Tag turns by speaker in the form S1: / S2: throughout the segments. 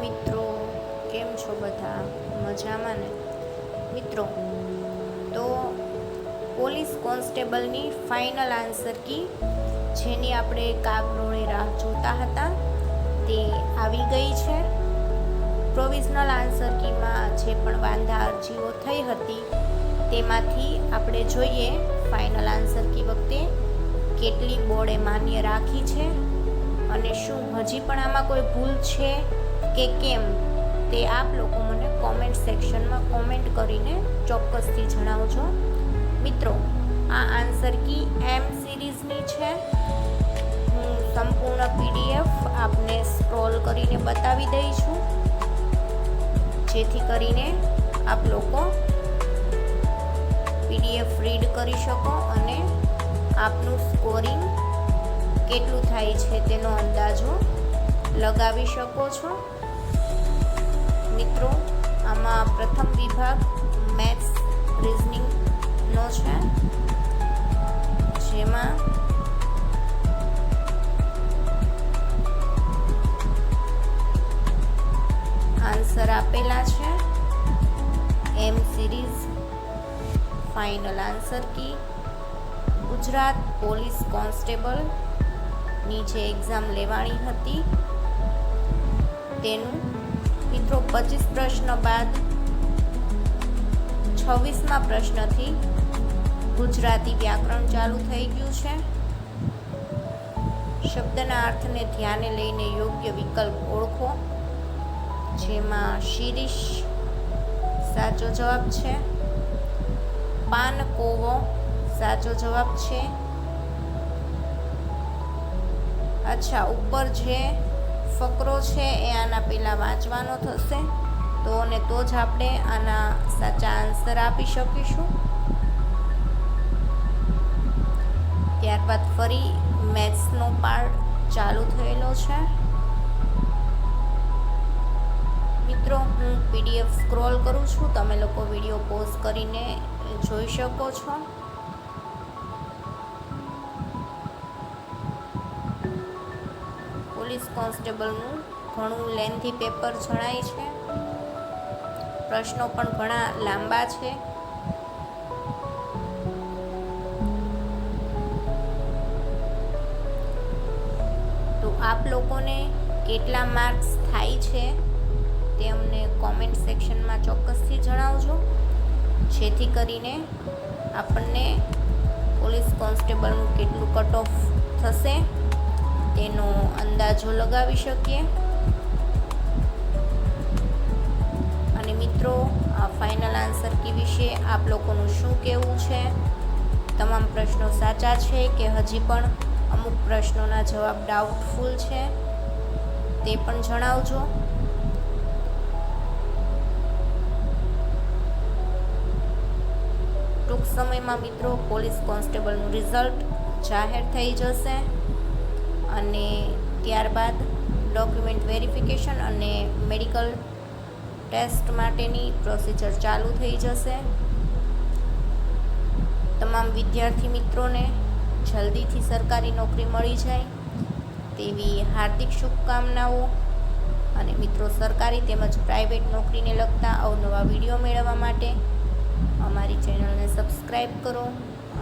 S1: મિત્રો, કેમ છો બધા? મજામાં ને? મિત્રો, તો પોલીસ કોન્સ્ટેબલની ફાઇનલ આન્સર કી? જેની આપણે કાગડોળે રાહ જોતા હતા, તે આવી ગઈ છે. પ્રોવિઝનલ આન્સર કીમાં જે પણ વાંધા અરજીઓ થઈ હતી, તેમાંથી આપણે જોઈએ ફાઇનલ આન્સર કી વખતે કેટલી બોર્ડે માન્ય રાખી છે અને શું હજી પણ આમાં કોઈ ભૂલ છે? કે કેમ તે આપ લોકો મને કોમેન્ટ સેક્શનમાં કોમેન્ટ કરીને ચોક્કસથી જણાવજો. મિત્રો, આ આન્સર કી એમ સિરીઝની છે. હું સંપૂર્ણ પીડીએફ આપને સ્ક્રોલ કરીને બતાવી દઈ છું. જેથી કરીને આપ લોકો પીડીએફ રીડ કરી શકો અને આપનું સ્કોરિંગ કેટલું થાય છે તેનો અંદાજો લગાવી શકો છો. મિત્રો, આમાં પ્રથમ વિભાગ મેથ્સ રિઝનિંગનો છે. જેમાં આન્સર આપેલા છે. એમ series, final answer key. Gujarat police constable નીચે એક્ઝામ લેવાની હતી. તેનું મિત્રો, પચીસ પ્રશ્ન બાદ છવ્વીસમાં પ્રશ્નથી ગુજરાતી વ્યાકરણ ચાલુ થઈ ગયું છે. શબ્દના અર્થને ધ્યાને લઈને યોગ્ય વિકલ્પ ઓળખો, જેમાં શિરીષ સાચો જવાબ છે, પાન કોવો સાચો જવાબ છે, અચ્છા, ઉપર જે ફકરો છે એ આના પહેલાં વાંચવાનો થશે. તો ને તો જ આપણે આના સાચા આન્સર આપી શકીશું. ત્યારબાદ ફરી મેથ્સનો પાર્ટ ચાલુ થયેલો છે. મિત્રો, હું પીડીએફ સ્ક્રોલ કરું છું. તમે લોકો વીડિયો પોઝ કરીને જોઈ શકો છો. પોલીસ કોન્સ્ટેબલનું ઘણું લેન્થી પેપર જણાય છે. પ્રશ્નો પણ ઘણા લાંબા છે. તો આપ લોકોને કેટલા માર્ક્સ થાય છે તે અમને કોમેન્ટ સેક્શનમાં ચોક્કસથી જણાવજો. જેથી કરીને આપણને પોલીસ કોન્સ્ટેબલનું કેટલું કટ ઓફ થશે. તેનો અંદાજો લગાવી શકીએ. અને મિત્રો, આ ફાઇનલ આન્સર કી વિશે આપ લોકોનું શું કહેવું છે? તમામ પ્રશ્નો સાચા છે કે હજી પણ અમુક પ્રશ્નોના જવાબ ડાઉટફુલ છે? તે પણ જણાવજો. ટૂંક સમયમાં મિત્રો, પોલીસ કોન્સ્ટેબલનું રિઝલ્ટ જાહેર થઈ જશે. અને ત્યારબાદ ડોક્યુમેન્ટ વેરિફિકેશન અને મેડિકલ ટેસ્ટ માટેની પ્રોસિજર ચાલુ થઈ જશે. તમામ વિદ્યાર્થી મિત્રોને જલ્દીથી સરકારી નોકરી મળી જાય તેવી હાર્દિક શુભકામનાઓ અને મિત્રો સરકારી તેમજ પ્રાઇવેટ નોકરીને લગતા અવનવા વીડિયો મેળવવા માટે અમારી ચેનલને સબસ્ક્રાઈબ કરો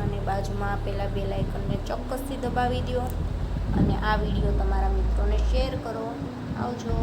S1: અને બાજુમાં આપેલા બે લાઇકનને ચોક્કસથી દબાવી દો. અને આ વીડિયો તમારા મિત્રોને શેર કરો. આવજો.